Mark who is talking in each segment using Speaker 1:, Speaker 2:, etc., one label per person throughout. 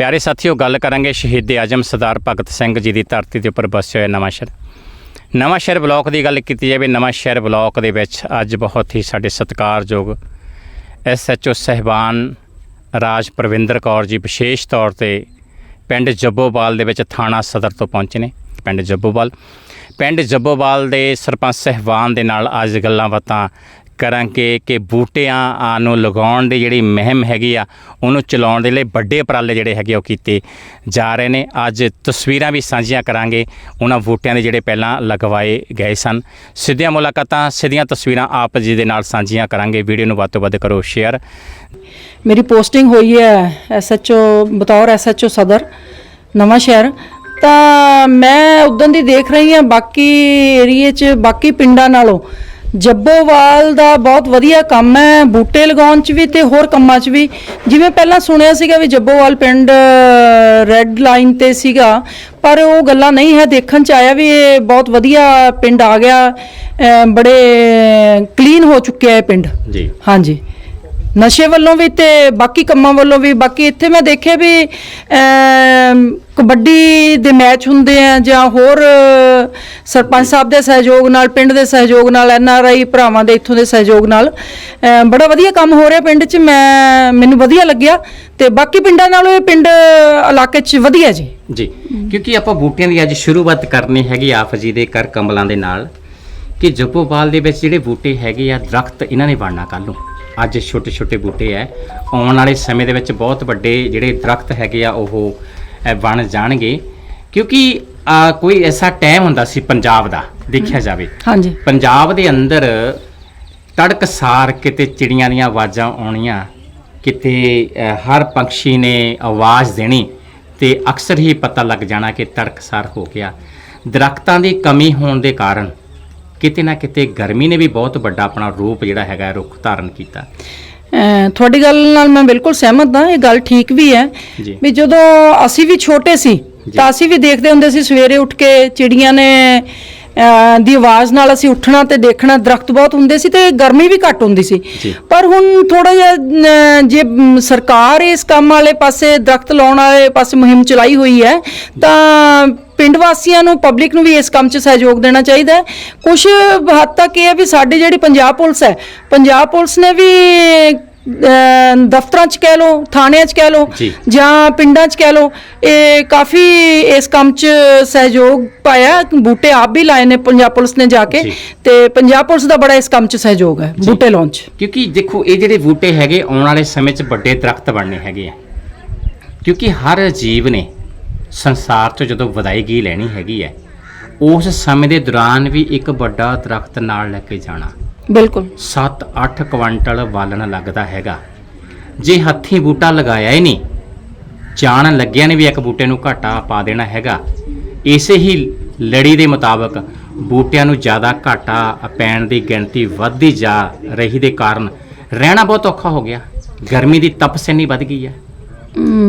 Speaker 1: ਪਿਆਰੇ ਸਾਥੀਓ, ਗੱਲ ਕਰਾਂਗੇ ਸ਼ਹੀਦ ਆਜਮ ਸਰਦਾਰ ਭਗਤ ਸਿੰਘ ਜੀ ਦੀ ਧਰਤੀ ਦੇ ਉੱਪਰ ਵਸਿਆ ਹੋਇਆ ਨਵਾਂ ਸ਼ਹਿਰ। ਨਵਾਂ ਸ਼ਹਿਰ ਬਲਾਕ ਦੀ ਗੱਲ ਕੀਤੀ ਜਾਵੇ, ਨਵਾਂ ਸ਼ਹਿਰ ਬਲਾਕ ਦੇ ਵਿੱਚ ਅੱਜ ਬਹੁਤ ਹੀ ਸਾਡੇ ਸਤਿਕਾਰਯੋਗ ਐਸਐਚਓ ਸਹਿਬਾਨ ਰਾਜ ਪ੍ਰਵਿੰਦਰ ਕੌਰ ਜੀ ਵਿਸ਼ੇਸ਼ ਤੌਰ ਤੇ ਪਿੰਡ ਜੱਬੋਵਾਲ ਦੇ ਵਿੱਚ ਥਾਣਾ ਸਦਰ ਤੋਂ ਪਹੁੰਚੇ ਨੇ। ਪਿੰਡ ਜੱਬੋਵਾਲ। ਪਿੰਡ ਜੱਬੋਵਾਲ ਦੇ ਸਰਪੰਚ ਸਹਿਬਾਨ ਦੇ ਨਾਲ ਅੱਜ ਗੱਲਾਂ ਬਾਤਾਂ ਕਰਾਂਗੇ ਕਿ ਬੂਟਿਆਂ ਨੂੰ ਲਗਾਉਣ ਦੀ ਜਿਹੜੀ ਮਹਿੰਮ ਹੈਗੀ ਆ, ਉਹਨੂੰ ਚਲਾਉਣ ਦੇ ਲਈ ਵੱਡੇ ਉਪਰਾਲੇ ਜਿਹੜੇ ਹੈਗੇ ਉਹ ਕੀਤੇ ਜਾ ਰਹੇ ਨੇ। ਅੱਜ ਤਸਵੀਰਾਂ ਵੀ ਸਾਂਝੀਆਂ ਕਰਾਂਗੇ। ਉਹਨਾਂ ਬੂਟਿਆਂ ਦੇ ਜਿਹੜੇ ਪਹਿਲਾਂ ਲਗਵਾਏ ਗਏ ਸਨ। ਸਿੱਧੀਆਂ ਮੁਲਾਕਾਤਾਂ, ਸਿੱਧੀਆਂ ਤਸਵੀਰਾਂ ਆਪ ਜੀ ਦੇ ਨਾਲ ਸਾਂਝੀਆਂ ਕਰਾਂਗੇ। ਵੀਡੀਓ ਨੂੰ ਵੱਧ ਤੋਂ ਵੱਧ ਕਰੋ, ਸ਼ੇਅਰ।
Speaker 2: ਮੇਰੀ ਪੋਸਟਿੰਗ ਹੋਈ ਹੈ ਐਸਐਚਓ, ਬਤੌਰ ਐਸਐਚਓ ਸਦਰ, ਨਵਾਂ ਸ਼ਹਿਰ। ਤਾਂ ਮੈਂ ਉਦੋਂ ਦੀ ਦੇਖ ਰਹੀ ਹਾਂ ਬਾਕੀ ਏਰੀਏ 'ਚ, ਬਾਕੀ ਪਿੰਡਾਂ ਨਾਲੋਂ। ਜੱਬੋਵਾਲ ਦਾ ਬਹੁਤ ਵਧੀਆ ਕੰਮ ਹੈ ਬੂਟੇ ਲਗਾਉਣ 'ਚ ਵੀ ਤੇ ਹੋਰ ਕੰਮਾਂ 'ਚ ਵੀ। ਜਿਵੇਂ ਪਹਿਲਾਂ ਸੁਣਿਆ ਸੀਗਾ ਵੀ ਜੱਬੋਵਾਲ ਪਿੰਡ ਰੈੱਡ ਲਾਈਨ ਤੇ ਸੀਗਾ ਪਰ ਉਹ ਗੱਲਾਂ ਨਹੀਂ ਹੈ ਦੇਖਣ 'ਚ ਆਇਆ ਵੀ ਇਹ ਬਹੁਤ ਵਧੀਆ ਪਿੰਡ ਆ ਗਿਆ ਬੜੇ ਕਲੀਨ ਹੋ ਚੁੱਕਿਆ ਹੈ ਪਿੰਡ।
Speaker 1: ਜੀ।
Speaker 2: ਹਾਂਜੀ। ਨਸ਼ੇ ਵੱਲੋਂ ਵੀ ਤੇ ਬਾਕੀ ਕੰਮਾਂ ਵੱਲੋਂ ਵੀ ਬਾਕੀ ਇੱਥੇ ਮੈਂ ਦੇਖਿਆ ਵੀ ਕਬੱਡੀ ਦੇ ਮੈਚ ਹੁੰਦੇ ਆ ਜਾਂ ਹੋਰ ਸਰਪੰਚ ਸਾਹਿਬ ਦੇ ਸਹਿਯੋਗ ਨਾਲ, ਪਿੰਡ ਦੇ ਸਹਿਯੋਗ ਨਾਲ, ਐਨ ਆਰ ਆਈ ਭਰਾਵਾਂ ਦੇ ਇੱਥੋਂ ਦੇ ਸਹਿਯੋਗ ਨਾਲ ਬੜਾ ਵਧੀਆ ਕੰਮ ਹੋ ਰਿਹਾ ਪਿੰਡ 'ਚ, ਮੈਂ, ਮੈਨੂੰ ਵਧੀਆ ਲੱਗਿਆ ਤੇ ਬਾਕੀ ਪਿੰਡਾਂ ਨਾਲੋਂ ਇਹ ਪਿੰਡ ਇਲਾਕੇ 'ਚ ਵਧੀਆ ਜੀ।
Speaker 1: ਜੀ, ਕਿਉਂਕਿ ਆਪਾਂ ਬੂਟਿਆਂ ਦੀ ਅੱਜ ਸ਼ੁਰੂਆਤ ਕਰਨੀ ਹੈਗੀ ਆਪ ਜੀ ਦੇ ਕਰ ਕਮਲਾਂ ਦੇ ਨਾਲ ਕਿ ਜੱਪੋਵਾਲ ਦੇ ਵਿੱਚ ਜਿਹੜੇ ਬੂਟੇ ਹੈਗੇ ਆ, ਦਰਖਤ ਇਹਨਾਂ ਨੇ ਬਣਨਾ ਕੱਲ ਨੂੰ। ਅੱਜ ਛੋਟੇ ਛੋਟੇ ਬੂਟੇ ਆ। ਆਉਣ ਵਾਲੇ ਸਮੇਂ ਦੇ ਵਿੱਚ ਬਹੁਤ ਵੱਡੇ ਜਿਹੜੇ ਦਰਖਤ ਹੈਗੇ ਆ, ਉਹ ਬਣ ਜਾਣਗੇ। ਕਿਉਂਕਿ ਕੋਈ ਐਸਾ ਟਾਈਮ ਹੁੰਦਾ ਸੀ ਪੰਜਾਬ ਦਾ ਦੇਖਿਆ ਜਾਵੇ।
Speaker 2: ਹਾਂਜੀ।
Speaker 1: ਪੰਜਾਬ ਦੇ ਅੰਦਰ ਤੜਕਸਾਰ ਕਿਤੇ ਚਿੜੀਆਂ ਦੀਆਂ ਆਵਾਜ਼ਾਂ ਆਉਣੀਆਂ ਕਿਤੇ ਹਰ ਪੰਛੀ ਨੇ ਆਵਾਜ਼ ਦੇਣੀ ਤੇ ਅਕਸਰ ਹੀ ਪਤਾ ਲੱਗ ਜਾਣਾ ਕਿ ਤੜਕਸਾਰ ਹੋ ਗਿਆ। ਦਰਖਤਾਂ ਦੀ ਕਮੀ ਹੋਣ ਦੇ ਕਾਰਨ ਕਿਤੇ ਨਾ ਕਿਤੇ ਗਰਮੀ ਨੇ ਵੀ ਬਹੁਤ ਵੱਡਾ ਆਪਣਾ ਰੂਪ ਜਿਹੜਾ ਹੈਗਾ ਰੁੱਖ ਧਾਰਨ ਕੀਤਾ।
Speaker 2: ਤੁਹਾਡੀ ਗੱਲ ਨਾਲ ਮੈਂ ਬਿਲਕੁਲ ਸਹਿਮਤ ਹਾਂ ਇਹ ਗੱਲ ਠੀਕ ਵੀ ਹੈ। ਵੀ ਜਦੋਂ ਅਸੀਂ ਵੀ ਛੋਟੇ ਸੀ ਤਾਂ ਅਸੀਂ ਵੀ ਦੇਖਦੇ ਹੁੰਦੇ ਸੀ ਸਵੇਰੇ ਉੱਠ ਕੇ ਚਿੜੀਆਂ ਨੇ ਦੀ ਆਵਾਜ਼ ਨਾਲ ਅਸੀਂ ਉੱਠਣਾ ਤੇ ਦੇਖਣਾ ਦਰਖਤ ਬਹੁਤ ਹੁੰਦੇ ਸੀ ਤੇ ਗਰਮੀ ਵੀ ਘੱਟ ਹੁੰਦੀ ਸੀ। ਪਰ ਹੁਣ ਥੋੜਾ ਜਿਹਾ ਜੇ ਸਰਕਾਰ ਇਸ ਕੰਮ ਵਾਲੇ ਪਾਸੇ ਦਰਖਤ ਲਾਉਣ ਵਾਲੇ ਪਾਸੇ ਮੁਹਿੰਮ ਚਲਾਈ ਹੋਈ ਹੈ ਤਾਂ ਪਿੰਡ ਵਾਸੀਆਂ ਨੂੰ ਪਬਲਿਕ ਨੂੰ ਵੀ ਇਸ ਕੰਮ 'ਚ ਸਹਿਯੋਗ ਦੇਣਾ ਚਾਹੀਦਾ ਹੈ ਕੁਝ ਹੱਦ ਤੱਕ ਇਹ ਹੈ ਵੀ ਸਾਡੀ ਜਿਹੜੀ ਪੰਜਾਬ ਪੁਲਿਸ ਹੈ ਪੰਜਾਬ ਪੁਲਿਸ ਨੇ ਵੀ ਦਫ਼ਤਰਾਂ 'ਚ ਕਹਿ ਲਓ ਥਾਣਿਆਂ 'ਚ ਕਹਿ ਲਓ
Speaker 1: ਜੀ।
Speaker 2: ਪਿੰਡਾਂ 'ਚ ਕਹਿ ਲਓ ਇਹ ਕਾਫੀ ਇਸ ਕੰਮ 'ਚ ਸਹਿਯੋਗ ਪਾਇਆ ਬੂਟੇ ਆਪ ਵੀ ਲਾਏ ਨੇ ਪੰਜਾਬ ਪੁਲਿਸ ਨੇ ਜਾ ਕੇ। ਤੇ ਪੰਜਾਬ ਪੁਲਿਸ ਦਾ ਬੜਾ ਇਸ ਕੰਮ 'ਚ ਸਹਿਯੋਗ ਹੈ। ਬੂਟੇ ਲਾਉਣ 'ਚ
Speaker 1: ਕਿਉਂਕਿ ਦੇਖੋ ਇਹ ਜਿਹੜੇ ਬੂਟੇ ਹੈਗੇ ਆਉਣ ਵਾਲੇ ਸਮੇਂ 'ਚ ਵੱਡੇ ਦਰਖਤ ਬਣਨੇ ਹੈਗੇ ਆ ਕਿਉਂਕਿ ਹਰ ਜੀਵ ਨੇ ਸੰਸਾਰ 'ਚ ਜਦੋਂ ਵਿਦਾਇਗੀ ਲੈਣੀ ਹੈਗੀ ਹੈ ਉਸ ਸਮੇਂ ਦੇ ਦੌਰਾਨ ਵੀ ਇੱਕ ਵੱਡਾ ਦਰਖਤ ਨਾਲ ਲੈ ਕੇ ਜਾਣਾ
Speaker 2: ਬਿਲਕੁਲ।
Speaker 1: 7-8 ਕੁਆਂਟਲ ਬਾਲਣ ਲੱਗਦਾ ਹੈਗਾ। ਜੇ ਹੱਥੀ ਬੂਟਾ ਲਗਾਇਆ ਹੀ ਨਹੀਂ ਜਾਣ ਲੱਗਿਆ ਨੇ ਵੀ ਇੱਕ ਬੂਟੇ ਨੂੰ ਘਾਟਾ ਪਾ ਦੇਣਾ ਹੈਗਾ। ਇਸੇ ਹੀ ਲੜੀ ਦੇ ਮੁਤਾਬਕ ਬੂਟਿਆਂ ਨੂੰ ਜ਼ਿਆਦਾ ਘਾਟਾ ਪੈਣ ਦੀ ਗਿਣਤੀ ਵੱਧਦੀ ਜਾ ਰਹੀ ਦੇ ਕਾਰਨ ਰਹਿਣਾ ਬਹੁਤ ਔਖਾ ਹੋ ਗਿਆ। ਗਰਮੀ ਦੀ ਤਪਸ ਇੰਨੀ ਵੱਧ ਗਈ ਹੈ।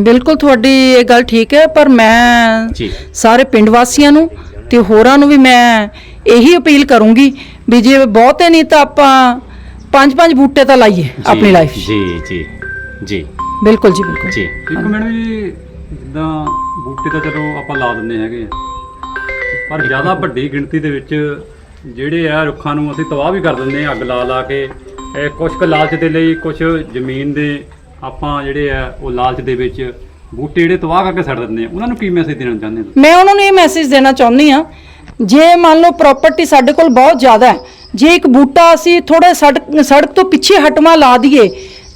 Speaker 2: ਬਿਲਕੁਲ ਤੁਹਾਡੀ ਇਹ ਗੱਲ ਠੀਕ ਹੈ ਪਰ ਮੈਂ
Speaker 1: ਜੀ।
Speaker 2: ਸਾਰੇ ਪਿੰਡ ਵਾਸੀਆਂ ਨੂੰ ਤੇ ਹੋਰਾਂ ਨੂੰ ਵੀ ਮੈਂ ਇਹੀ ਅਪੀਲ ਕਰੂੰਗੀ ਵੀ ਜੇ ਬਹੁਤੇ ਨਹੀਂ ਤਾਂ ਆਪਾਂ ਪੰਜ ਪੰਜ ਬੂਟੇ ਤਾਂ ਲਾਈਏ ਆਪਣੀ ਲਾਈਫ 'ਚ।
Speaker 1: ਜੀ ਜੀ ਜੀ।
Speaker 2: ਬਿਲਕੁਲ ਜੀ ਬਿਲਕੁਲ।
Speaker 1: ਜੀ।
Speaker 3: ਇੱਕ ਮੈਡਮ ਜੀ ਜਿੱਦਾਂ ਬੂਟੇ ਤਾਂ ਚਲੋ ਆਪਾਂ ਲਾ ਦਿੰਦੇ ਹੈਗੇ। ਆ। ਪਰ ਜ਼ਿਆਦਾ ਵੱਡੀ ਗਿਣਤੀ ਦੇ ਵਿੱਚ ਜਿਹੜੇ ਆ ਰੁੱਖਾਂ ਨੂੰ ਅਸੀਂ ਤਬਾਹ ਵੀ ਕਰ ਦਿੰਦੇ ਆ ਅੱਗ ਲਾ ਲਾ ਕੇ। ਇਹ ਕੁਝ ਕੁ ਲਾਲਚ ਦੇ ਲਈ ਕੁਝ ਜ਼ਮੀਨ ਦੇ ਆਪਾਂ ਜਿਹੜੇ ਆ ਉਹ ਲਾਲਚ ਦੇ ਵਿੱਚ ਬੂਟੇ ਜਿਹੜੇ ਤਬਾਹ ਕਰਕੇ ਛੱਡ ਦਿੰਦੇ ਆ। ਉਹਨਾਂ ਨੂੰ ਕੀ ਮੈਸੇਜ ਦੇਣਾ ਚਾਹੁੰਦੇ ਹੋ
Speaker 2: ਮੈਂ ਉਹਨਾਂ ਨੂੰ ਇਹ ਮੈਸੇਜ ਦੇਣਾ ਚਾਹੁੰਦੀ ਆ ਜੇ ਮੰਨ ਲਓ ਪ੍ਰਾਪਰਟੀ ਸਾਡੇ ਕੋਲ ਬਹੁਤ ਜ਼ਿਆਦਾ ਹੈ, ਜੇ ਇੱਕ ਬੂਟਾ ਅਸੀਂ ਥੋੜਾ ਸੜਕ ਸੜਕ ਤੋਂ ਪਿੱਛੇ ਹਟਵਾ ਲਾ ਦਈਏ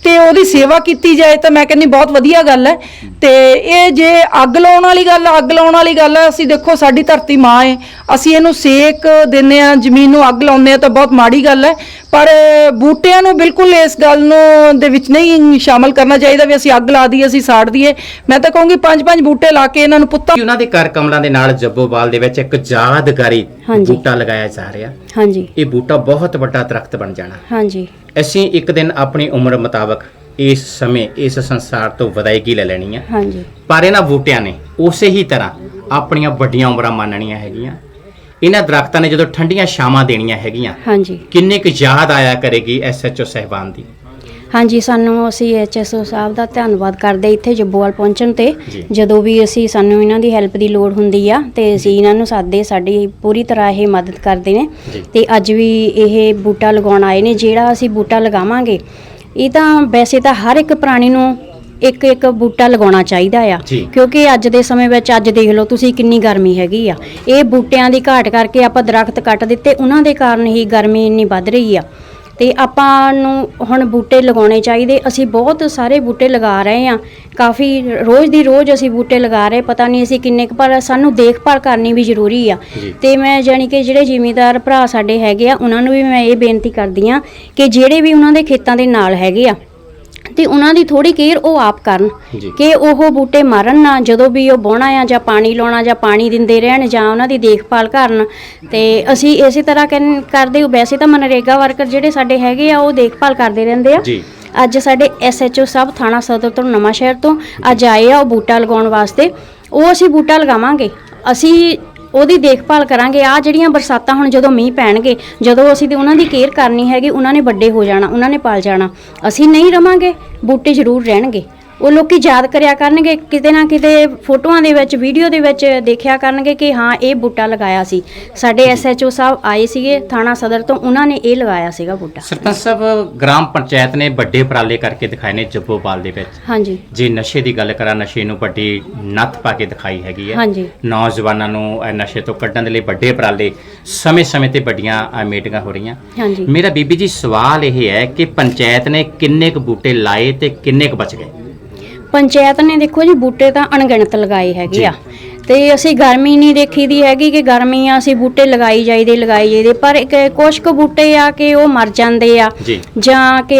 Speaker 2: ਤੇ ਉਹਦੀ ਸੇਵਾ ਕੀਤੀ ਜਾਏ ਤਾਂ ਮੈਂ ਕਹਿੰਦੀ ਬਹੁਤ ਵਧੀਆ ਗੱਲ ਹੈ। ਤੇ ਇਹ ਜੇ ਅੱਗ ਲਾਉਣ ਵਾਲੀ ਗੱਲ ਅੱਗ ਲਾਉਣ ਵਾਲੀ ਗੱਲ ਹੈ ਅਸੀਂ ਦੇਖੋ ਸਾਡੀ ਧਰਤੀ ਮਾਂ ਹੈ ਅਸੀਂ ਇਹਨੂੰ ਸੇਕ ਦਿੰਨੇ ਆ ਜ਼ਮੀਨ ਨੂੰ ਅੱਗ ਲਾਉਂਦੇ ਆ ਤਾਂ ਬਹੁਤ ਮਾੜੀ ਗੱਲ ਹੈ। ਪਰ ਬੂਟਿਆਂ ਨੂੰ ਬਿਲਕੁਲ ਇਸ ਗੱਲ ਨੂੰ ਦੇ ਵਿੱਚ ਨਹੀਂ ਸ਼ਾਮਲ ਕਰਨਾ ਚਾਹੀਦਾ ਵੀ ਅਸੀਂ ਅੱਗ ਲਾ ਦਈਏ ਅਸੀਂ ਸਾੜ ਦਈਏ। ਮੈਂ ਤਾਂ ਕਹੂੰਗੀ ਪੰਜ ਪੰਜ ਬੂਟੇ ਲਾ ਕੇ ਇਹਨਾਂ ਨੂੰ ਪੁੱਤਾਂ
Speaker 1: ਉਹਨਾਂ ਦੇ ਘਰ ਕਮਲਾਂ ਦੇ ਨਾਲ ਜੱਬੋਵਾਲ ਦੇ ਵਿੱਚ ਇੱਕ ਯਾਦਗਾਰੀ। ਬੂਟਾ ਲਗਾਇਆ ਜਾ ਰਿਹਾ।
Speaker 4: ਹਾਂਜੀ।
Speaker 1: ਇਹ ਬੂਟਾ ਬਹੁਤ ਵੱਡਾ ਦਰਖਤ ਬਣ ਜਾਣਾ।
Speaker 4: ਹਾਂਜੀ।
Speaker 1: ਅਸੀਂ ਇੱਕ ਦਿਨ ਆਪਣੀ ਉਮਰ ਮੁਤਾਬਕ ਇਸ ਸਮੇਂ ਇਸ ਸੰਸਾਰ ਤੋਂ ਵਿਦਾਇਗੀ ਲੈ ਲੈਣੀ ਹੈ
Speaker 4: ਹਾਂਜੀ।
Speaker 1: ਪਰ ਇਹਨਾਂ ਬੂਟਿਆਂ ਨੇ ਉਸੇ ਹੀ ਤਰ੍ਹਾਂ ਆਪਣੀਆਂ ਵੱਡੀਆਂ ਉਮਰਾਂ ਮੰਨਣੀਆਂ ਹੈਗੀਆਂ। ਇਹਨਾਂ ਦਰਖਤਾਂ ਨੇ ਜਦੋਂ ਠੰਡੀਆਂ ਛਾਵਾਂ ਦੇਣੀਆਂ ਹੈਗੀਆਂ
Speaker 4: ਹਾਂਜੀ।
Speaker 1: ਕਿੰਨੇ ਕੁ ਯਾਦ ਆਇਆ ਕਰੇਗੀ ਐਸਐਚਓ ਸਹਿਬਾਨ ਦੀ?
Speaker 4: ਹਾਂਜੀ ਸਾਨੂੰ ਅਸੀਂ ਐਚਐਸਓ ਸਾਹਿਬ ਦਾ ਧੰਨਵਾਦ ਕਰਦੇ ਇੱਥੇ ਜੱਬੋਵਾਲ ਪਹੁੰਚਣ ਤੇ। ਜਦੋਂ ਵੀ ਅਸੀਂ ਸਾਨੂੰ ਇਹਨਾਂ ਦੀ ਹੈਲਪ ਦੀ ਲੋੜ ਹੁੰਦੀ ਆ ਤੇ ਅਸੀਂ ਇਹਨਾਂ ਨੂੰ ਸਾਦੇ ਸਾਡੀ ਪੂਰੀ ਤਰ੍ਹਾਂ ਇਹ ਮਦਦ ਕਰਦੇ ਨੇ। ਤੇ ਅੱਜ ਵੀ ਇਹ ਬੂਟਾ ਲਗਾਉਣ ਆਏ ਨੇ ਜਿਹੜਾ ਅਸੀਂ ਬੂਟਾ ਲਗਾਵਾਂਗੇ ਇਹ ਤਾਂ ਵੈਸੇ ਤਾਂ ਹਰ ਇੱਕ ਪ੍ਰਾਣੀ ਨੂੰ ਇੱਕ ਇੱਕ ਬੂਟਾ ਲਗਾਉਣਾ ਚਾਹੀਦਾ ਆ। ਕਿਉਂਕਿ ਅੱਜ ਦੇ ਸਮੇਂ ਵਿੱਚ ਅੱਜ ਦੇਖ ਲਓ ਤੁਸੀਂ ਕਿੰਨੀ ਗਰਮੀ ਹੈਗੀ ਆ ਇਹ ਬੂਟਿਆਂ ਦੀ ਘਾਟ ਕਰਕੇ ਆਪਾਂ ਦਰਖਤ ਕੱਟ ਦਿੱਤੇ ਉਹਨਾਂ ਦੇ ਕਾਰਨ ਹੀ ਗਰਮੀ ਇੰਨੀ ਵੱਧ ਰਹੀ ਆ ਤੇ ਆਪਾਂ ਨੂੰ ਹੁਣ ਬੂਟੇ ਲਗਾਉਣੇ ਚਾਹੀਦੇ। ਅਸੀਂ ਬਹੁਤ ਸਾਰੇ ਬੂਟੇ ਲਗਾ ਰਹੇ ਆ ਕਾਫੀ ਰੋਜ਼ ਦੀ ਰੋਜ਼ ਅਸੀਂ ਬੂਟੇ ਲਗਾ ਰਹੇ। ਪਤਾ ਨਹੀਂ ਅਸੀਂ ਕਿੰਨੇ ਕੁ ਪਰ ਸਾਨੂੰ ਦੇਖਭਾਲ ਕਰਨੀ ਵੀ ਜ਼ਰੂਰੀ ਆ। ਤੇ ਮੈਂ ਜਾਣੀ ਕਿ ਜਿਹੜੇ ਜ਼ਿਮੀਂਦਾਰ ਭਰਾ ਸਾਡੇ ਹੈਗੇ ਆ ਉਹਨਾਂ ਨੂੰ ਵੀ ਮੈਂ ਇਹ ਬੇਨਤੀ ਕਰਦੀ ਆ ਕਿ ਜਿਹੜੇ ਵੀ ਉਹਨਾਂ ਦੇ ਖੇਤਾਂ ਦੇ ਨਾਲ ਹੈਗੇ ਆ ਤੇ ਉਹਨਾਂ ਦੀ ਥੋੜੀ ਕੇਅਰ ਉਹ ਆਪ ਕਰਨ। ਕਿ ਉਹ ਬੂਟੇ ਮਰਨ ਨਾ ਜਦੋਂ ਵੀ ਉਹ ਬੋਣਾ ਆ ਜਾਂ ਪਾਣੀ ਲਾਉਣਾ ਜਾਂ ਪਾਣੀ ਦਿੰਦੇ ਰਹਿਣ ਜਾਂ ਉਹਨਾਂ ਦੀ ਦੇਖਭਾਲ ਕਰਨ। ਤੇ ਅਸੀਂ ਇਸੇ ਤਰ੍ਹਾਂ ਕਰਦੇ ਵੈਸੇ ਤਾਂ ਮਨਰੇਗਾ ਵਰਕਰ ਜਿਹੜੇ ਸਾਡੇ ਹੈਗੇ ਆ ਉਹ ਦੇਖਭਾਲ ਕਰਦੇ ਰਹਿੰਦੇ ਆ।
Speaker 1: ਜੀ।
Speaker 4: ਅੱਜ ਸਾਡੇ ਐਸਐਚਓ ਸਾਹਿਬ ਥਾਣਾ ਸਦਰ ਤੋਂ ਨਵਾਂ ਸ਼ਹਿਰ ਤੋਂ ਅੱਜ ਆਏ ਆ ਉਹ ਬੂਟਾ ਲਗਾਉਣ ਵਾਸਤੇ। ਉਹ ਅਸੀਂ ਬੂਟਾ ਲਗਾਵਾਂਗੇ। ਅਸੀਂ ਉਹਦੀ ਦੇਖਭਾਲ ਕਰਾਂਗੇ। ਆ ਜਿਹੜੀਆਂ ਬਰਸਾਤਾਂ ਹੁਣ ਜਦੋਂ ਮੀਂਹ ਪੈਣਗੇ, ਜਦੋਂ ਅਸੀਂ ਤੇ ਉਹਨਾਂ ਦੀ ਕੇਅਰ ਕਰਨੀ ਹੈਗੀ, ਉਹਨਾਂ ਨੇ ਵੱਡੇ ਹੋ ਜਾਣਾ, ਉਹਨਾਂ ਨੇ ਪਲ ਜਾਣਾ। ਅਸੀਂ ਨਹੀਂ ਰਵਾਂਗੇ, ਬੂਟੇ ਜ਼ਰੂਰ ਰਹਿਣਗੇ। ਉਹ ਲੋਕੀ ਯਾਦ ਕਰਿਆ ਕਰਨਗੇ ਕਿਤੇ ਨਾ ਕਿਤੇ ਫੋਟੋਆਂ ਦੇ ਵਿੱਚ ਵੀਡੀਓ ਦੇ ਵਿੱਚ ਦੇਖਿਆ ਕਰਨਗੇ ਕਿ ਹਾਂ ਇਹ ਬੂਟਾ ਲਗਾਇਆ ਸੀ। ਸਾਡੇ ਐਸਐਚਓ ਸਾਹਿਬ ਆਏ ਸੀਗੇ ਥਾਣਾ ਸਦਰ ਤੋਂ ਉਹਨਾਂ ਨੇ ਇਹ ਲਗਾਇਆ ਸੀਗਾ ਬੂਟਾ।
Speaker 1: ਸਰਪੰਚ ਸਾਹਿਬ ਗ੍ਰਾਮ ਪੰਚਾਇਤ ਨੇ ਵੱਡੇ ਉਪਰਾਲੇ ਕਰਕੇ ਦਿਖਾਏ ਨੇ ਜੱਬੋਵਾਲ ਦੇ ਵਿੱਚ।
Speaker 4: ਹਾਂਜੀ।
Speaker 1: ਜੇ ਨਸ਼ੇ ਦੀ ਗੱਲ ਕਰਾਂ ਨਸ਼ੇ ਨੂੰ ਵੱਡੀ ਨੱਥ ਪਾ ਕੇ ਦਿਖਾਈ ਹੈਗੀ ਹੈ।
Speaker 4: ਹਾਂਜੀ।
Speaker 1: ਨੌਜਵਾਨਾਂ ਨੂੰ ਇਹ ਨਸ਼ੇ ਤੋਂ ਕੱਢਣ ਦੇ ਲਈ ਵੱਡੇ ਉਪਰਾਲੇ ਸਮੇਂ-ਸਮੇਂ ਤੇ ਵੱਡੀਆਂ ਮੀਟਿੰਗਾਂ ਹੋ ਰਹੀਆਂ।
Speaker 4: ਹਾਂਜੀ।
Speaker 1: ਮੇਰਾ ਬੀਬੀ ਜੀ ਸਵਾਲ ਇਹ ਹੈ ਕਿ ਪੰਚਾਇਤ ਨੇ ਕਿੰਨੇ ਕੁ ਬੂਟੇ ਲਾਏ ਤੇ ਕਿੰਨੇ ਕੁ ਬਚ ਗਏ?
Speaker 4: ਪੰਚਾਇਤ ਨੇ ਦੇਖੋ ਜੀ ਬੂਟੇ ਤਾਂ ਅਣਗਿਣਤ ਲਗਾਏ। ਹੈਗੇ ਆ। ਤੇ ਅਸੀਂ ਗਰਮੀ ਨਹੀਂ ਦੇਖੀ ਦੀ ਹੈਗੀ ਕਿ ਗਰਮੀ ਆ ਅਸੀਂ ਬੂਟੇ ਲਗਾਈ ਜਾਈਦੇ ਲਗਾਈ ਜਾਈਦੇ ਪਰ ਇੱਕ ਕੁਝ ਕੁ ਬੂਟੇ ਆ ਕਿ ਉਹ ਮਰ ਜਾਂਦੇ ਆ।
Speaker 1: ਜੀ
Speaker 4: ਕਿ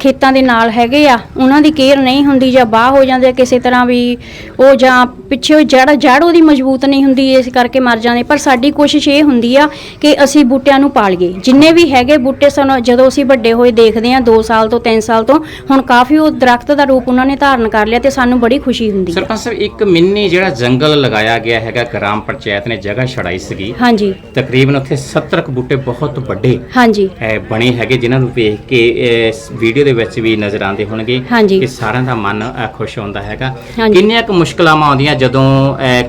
Speaker 4: ਖੇਤਾਂ ਦੇ ਨਾਲ ਹੈਗੇ ਆ ਉਹਨਾਂ ਦੀ ਕੇਅਰ ਨਹੀਂ ਹੁੰਦੀ ਜਾਂ ਬਾਹ ਹੋ ਜਾਂਦੇ ਆ ਕਿਸੇ ਤਰ੍ਹਾਂ ਵੀ ਉਹ ਜਾਂ ਪਿੱਛੇ ਜੜ ਜੜ ਉਹਦੀ ਮਜ਼ਬੂਤ ਨਹੀਂ ਹੁੰਦੀ ਇਸ ਕਰਕੇ ਮਰ ਜਾਂਦੇ ਪਰ ਸਾਡੀ ਕੋਸ਼ਿਸ਼ ਇਹ ਹੁੰਦੀ ਆ ਕਿ ਅਸੀਂ ਬੂਟਿਆਂ ਨੂੰ ਪਾਲੀਏ ਜਿੰਨੇ ਵੀ ਹੈਗੇ ਬੂਟੇ ਸਾਨੂੰ ਜਦੋਂ ਅਸੀਂ ਵੱਡੇ ਹੋਏ ਦੇਖਦੇ ਆ 2 ਸਾਲ ਤੋਂ 3 ਸਾਲ ਤੋਂ ਹੁਣ ਕਾਫੀ ਉਹ ਦਰਖਤ ਦਾ ਰੂਪ ਉਹਨਾਂ ਨੇ ਧਾਰਨ ਕਰ ਲਿਆ ਤੇ ਸਾਨੂੰ ਬੜੀ ਖੁਸ਼ੀ ਹੁੰਦੀ ਆ।
Speaker 1: ਸਰਪੰਚ ਸਾਹਿਬ ਇੱਕ ਮਿੰਨੀ ਜਿਹੜਾ ਜੰਗਲ ਲਗਾਇਆ ਗਿਆ ਹੈਗਾ ਗ੍ਰਾਮ ਪੰਚਾਇਤ ਨੇ ਜਗ੍ਹਾ ਛੜਾਈ ਸੀਗੀ।
Speaker 4: ਹਾਂਜੀ।
Speaker 1: ਤਕਰੀਬਨ ਉੱਥੇ 70 ਕੁ ਬੂਟੇ ਬਹੁਤ ਵੱਡੇ
Speaker 4: ਹਾਂਜੀ।
Speaker 1: ਅ, ਬਣੇ ਹੈਗੇ ਜਿਨ੍ਹਾਂ ਨੂੰ ਵੇਖ ਕੇ ਵੀਡੀਓ ਦੇ ਵਿੱਚ ਵੀ ਨਜ਼ਰ ਆਉਂਦੇ ਹੋਣਗੇ। ਕਿ ਸਾਰਿਆਂ ਦਾ ਮਨ ਖੁਸ਼ ਹੁੰਦਾ ਹੈਗਾ। ਕਿੰਨੀਆਂ ਕੁ ਮੁਸ਼ਕਲਾਂ ਆਉਂਦੀਆਂ ਜਦੋਂ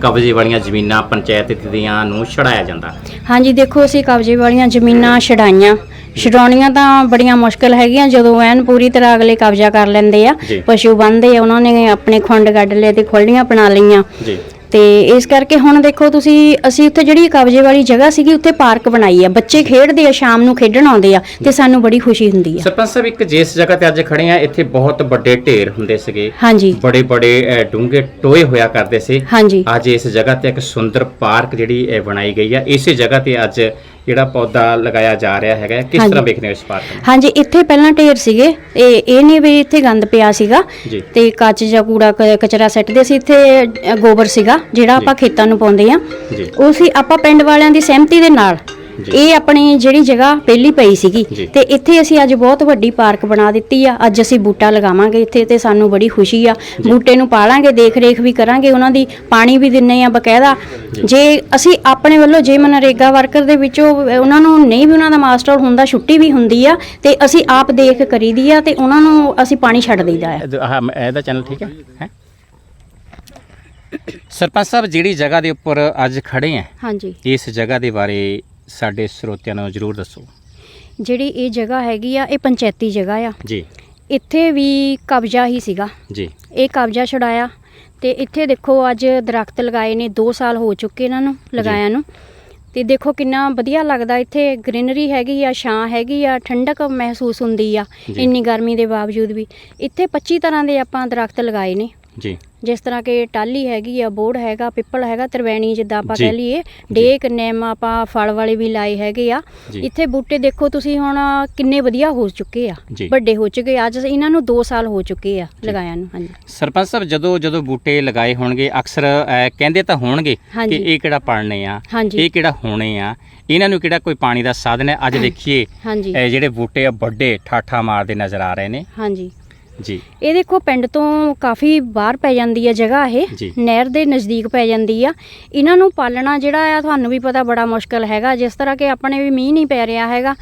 Speaker 1: ਕਬਜ਼ੇ ਵਾਲੀਆਂ ਜ਼ਮੀਨਾਂ ਪੰਚਾਇਤ ਦੀਆਂ ਨੂੰ ਛੜਾਇਆ ਜਾਂਦਾ
Speaker 4: ਹਾਂਜੀ ਦੇਖੋ ਅਸੀਂ ਕਬਜ਼ੇ ਵਾਲੀਆਂ ਜ਼ਮੀਨਾਂ ਛਡਾਈਆਂ ਛਡਾਉਣੀਆਂ ਤਾਂ ਬੜੀਆਂ ਮੁਸ਼ਕਲ ਹੈਗੀਆਂ ਜਦੋਂ ਐਨ ਪੂਰੀ ਤਰ੍ਹਾਂ ਅਗਲੇ ਕਬਜ਼ਾ ਕਰ ਲੈਂਦੇ ਆ। ਪਸ਼ੂ ਬੰਨਦੇ ਆ ਉਹਨਾਂ ਨੇ ਆਪਣੇ ਖੁੰਡ ਕੱਢ ਲਏ ਤੇ ਖੁੱਲੀਆਂ ਬਣਾ ਲਈਆਂ
Speaker 1: ਜੀ
Speaker 4: ਤੇ ਇਸ ਕਰਕੇ ਹੁਣ ਦੇਖੋ ਤੁਸੀਂ ਅਸੀਂ ਉੱਥੇ ਜਿਹੜੀ ਕਬਜ਼ੇ ਵਾਲੀ ਜਗ੍ਹਾ ਸੀਗੀ ਉੱਥੇ ਪਾਰਕ ਬਣਾਈ ਆ। ਬੱਚੇ ਖੇਡਦੇ ਆ ਸ਼ਾਮ ਨੂੰ ਖੇਡਣ ਆਉਂਦੇ ਆ ਤੇ ਸਾਨੂੰ ਬੜੀ ਖੁਸ਼ੀ ਹੁੰਦੀ ਆ।
Speaker 1: ਸਰਪੰਚ ਸਾਹਿਬ ਇੱਕ ਜਿਸ ਜਗ੍ਹਾ ਤੇ ਅੱਜ ਖੜੇ ਆ ਇੱਥੇ ਬਹੁਤ ਵੱਡੇ ਢੇਰ ਹੁੰਦੇ ਸੀਗੇ।
Speaker 4: ਹਾਂਜੀ।
Speaker 1: ਬੜੇ ਬੜੇ ਡੂੰਘੇ ਟੋਏ ਹੋਇਆ ਕਰਦੇ ਸੀ।
Speaker 4: ਹਾਂਜੀ।
Speaker 1: ਅੱਜ ਇਸ ਜਗ੍ਹਾ ਤੇ ਇੱਕ ਸੁੰਦਰ ਪਾਰਕ ਜਿਹੜੀ ਇਹ ਬਣਾਈ ਗਈ ਆ। ਇਸੇ ਜਗ੍ਹਾ ਤੇ ਅੱਜ ਜਿਹੜਾ ਪੌਦਾ ਲਗਾਇਆ ਜਾ ਰਿਹਾ ਹੈਗਾ ਕਿਸ। ਤਰ੍ਹਾਂ ਵੇਖਦੇ ਹੋ ਇਸ ਪਾਰਕ ਨੂੰ
Speaker 4: ਹਾਂਜੀ ਇੱਥੇ ਪਹਿਲਾਂ ਢੇਰ ਸੀਗੇ ਇਹ ਇਹ ਨਹੀਂ ਵੀ ਇੱਥੇ ਗੰਦ ਪਿਆ ਸੀਗਾ
Speaker 1: ਜੀ।
Speaker 4: ਤੇ ਕੱਚ ਜਾਂ ਕੂੜਾ ਕ- ਕਚਰਾ ਸੱਟਦੇ ਸੀ ਇੱਥੇ ਅ, ਗੋਬਰ ਸੀਗਾ ਜਿਹੜਾ ਆਪਾਂ ਖੇਤਾਂ ਨੂੰ ਪਾਉਂਦੇ ਆ
Speaker 1: ਜੀ
Speaker 4: ਉਹ ਸੀ ਆਪਾਂ ਪਿੰਡ ਵਾਲਿਆਂ ਦੀ ਸਹਿਮਤੀ ਦੇ ਨਾਲ। ਇਹ ਆਪਣੀ ਜਿਹੜੀ ਜਗ੍ਹਾ ਪਹਿਲੀ ਪਈ ਸੀਗੀ। ਤੇ ਇੱਥੇ ਅਸੀਂ ਅੱਜ ਬਹੁਤ ਵੱਡੀ ਪਾਰਕ ਬਣਾ ਦਿੱਤੀ ਆ। ਅੱਜ ਅਸੀਂ ਬੂਟਾ ਲਗਾਵਾਂਗੇ ਇੱਥੇ ਤੇ ਸਾਨੂੰ ਬੜੀ ਖੁਸ਼ੀ ਆ। ਬੂਟੇ ਨੂੰ ਪਾਲਾਂਗੇ ਦੇਖ ਰੇਖ ਵੀ ਕਰਾਂਗੇ ਉਹਨਾਂ ਦੀ ਪਾਣੀ ਵੀ ਦਿੰਨੇ ਆ ਬਕਾਇਦਾ। ਜੇ। ਅਸੀਂ ਆਪਣੇ ਵੱਲੋਂ ਜੇ ਮਨਰੇਗਾ ਵਰਕਰ ਦੇ ਵਿੱਚੋਂ ਉਹਨਾਂ ਨੂੰ ਨਹੀਂ ਵੀ ਉਹਨਾਂ ਦਾ ਮਾਸਟਰ ਹੁੰਦਾ ਛੁੱਟੀ ਵੀ ਹੁੰਦੀ ਆ ਤੇ ਅਸੀਂ ਆਪ ਦੇਖ ਕਰੀਦੀ ਆ ਤੇ ਉਹਨਾਂ ਨੂੰ ਅਸੀਂ ਪਾਣੀ ਛੱਡ ਦਈਦਾ ਆ।
Speaker 1: ਹਾਂ ਇਹਦਾ ਚੈਨਲ ਠੀਕ ਹੈ? ਹੈ? ਸਰਪੰਚ ਸਾਹਿਬ ਜਿਹੜੀ ਜਗ੍ਹਾ ਦੇ ਉੱਪਰ ਅੱਜ ਖੜੇ ਆ
Speaker 4: ਹਾਂਜੀ।
Speaker 1: ਇਸ ਜਗ੍ਹਾ ਦੇ ਬਾਰੇ ਸਾਡੇ ਸਰੋਤਿਆਂ ਨੂੰ ਜਰੂਰ ਦੱਸੋ।
Speaker 4: ਜਿਹੜੀ ਇਹ ਜਗ੍ਹਾ ਹੈਗੀ ਆ ਇਹ ਪੰਚਾਇਤੀ ਜਗ੍ਹਾ ਆ।
Speaker 1: ਜੀ।
Speaker 4: ਇੱਥੇ ਵੀ ਕਬਜ਼ਾ ਹੀ ਸੀਗਾ।
Speaker 1: ਜੀ।
Speaker 4: ਇਹ ਕਬਜ਼ਾ ਛੁਡਾਇਆ ਤੇ ਇੱਥੇ ਦੇਖੋ ਅੱਜ ਦਰਖਤ ਲਗਾਏ ਨੇ 2 ਸਾਲ ਹੋ ਚੁੱਕੇ ਇਹਨਾਂ ਨੂੰ ਲਗਾਇਆ ਨੂੰ। ਤੇ ਦੇਖੋ ਕਿੰਨਾ ਵਧੀਆ ਲੱਗਦਾ ਇੱਥੇ ਗ੍ਰੀਨਰੀ ਹੈਗੀ ਆ ਛਾਂ ਹੈਗੀ ਆ ਠੰਡਕ ਮਹਿਸੂਸ ਹੁੰਦੀ ਆ। ਇੰਨੀ ਗਰਮੀ ਦੇ ਬਾਵਜੂਦ ਵੀ। ਇੱਥੇ 25 ਤਰ੍ਹਾਂ ਦੇ ਆਪਾਂ ਦਰਖਤ ਲਗਾਏ ਨੇ।
Speaker 1: ਜੀ
Speaker 4: ਜਿਸ ਤਰ੍ਹਾਂ ਕਿ ਟਾਲੀ ਹੈਗੀ ਆ ਬੋੜ ਹੈਗਾ ਪਿੱਪਲ ਹੈਗਾ ਤਰਵੈਣੀ ਜਿੱਦਾਂ ਆਪਾਂ
Speaker 1: ਜੀ।
Speaker 4: ਕਹਿ ਲਈਏ ਡੇਕ ਨਿੰਮ ਆਪਾਂ ਫਲ ਵਾਲੇ ਵੀ ਲਾਏ ਹੈਗੇ ਆ
Speaker 1: ਜੀ।
Speaker 4: ਇੱਥੇ ਬੂਟੇ ਦੇਖੋ ਤੁਸੀਂ ਹੁਣ ਕਿੰਨੇ ਵਧੀਆ ਹੋ ਚੁੱਕੇ ਆ
Speaker 1: ਜੀ।
Speaker 4: ਵੱਡੇ ਹੋ ਚੁੱਕੇ ਅੱਜ ਇਹਨਾਂ ਨੂੰ 2 ਸਾਲ ਹੋ ਚੁੱਕੇ ਆ ਲਗਾਇਆ ਨੂੰ ਹਾਂਜੀ
Speaker 1: ਸਰਪੰਚ ਸਾਹਿਬ ਜਦੋਂ ਜਦੋਂ ਬੂਟੇ ਲਗਾਏ ਹੋਣਗੇ ਅਕਸਰ ਅਹ, ਕਹਿੰਦੇ ਤਾਂ ਹੋਣਗੇ ਕਿ
Speaker 4: ਹਾਂਜੀ।
Speaker 1: ਇਹ ਕਿਹੜਾ ਪੜਨੇ ਆ
Speaker 4: ਹਾਂਜੀ।
Speaker 1: ਇਹ ਕਿਹੜਾ ਹੋਣੇ ਆ ਇਹਨਾਂ ਨੂੰ ਕਿਹੜਾ ਕੋਈ ਪਾਣੀ ਦਾ ਸਾਧਨ ਹੈ ਅੱਜ ਦੇਖੀਏ
Speaker 4: ਹਾਂਜੀ
Speaker 1: ਇਹ ਜਿਹੜੇ ਬੂਟੇ ਆ ਵੱਡੇ ਠਾਠਾ ਮਾਰਦੇ ਨਜ਼ਰ ਆ ਰਹੇ ਨੇ
Speaker 4: ਹਾਂਜੀ
Speaker 1: ਜੀ।
Speaker 4: ਇਹ ਦੇਖੋ ਪਿੰਡ ਤੋਂ ਕਾਫੀ ਬਾਹਰ ਪੈ ਜਾਂਦੀ ਹੈ ਜਗ੍ਹਾ। ਇਹ। ਨਹਿਰ ਦੇ ਨਜ਼ਦੀਕ ਪੈ ਜਾਂਦੀ ਆ। ਇਹਨਾਂ ਨੂੰ ਪਾਲਣਾ ਜਿਹੜਾ ਆ ਤੁਹਾਨੂੰ ਵੀ ਪਤਾ ਬੜਾ ਮੁਸ਼ਕਲ ਹੈਗਾ। ਜਿਸ ਤਰ੍ਹਾਂ ਕਿ ਆਪਣੇ ਵੀ ਮੀਂਹ ਨਹੀਂ ਪੈ ਰਿਹਾ ਹੈਗਾ।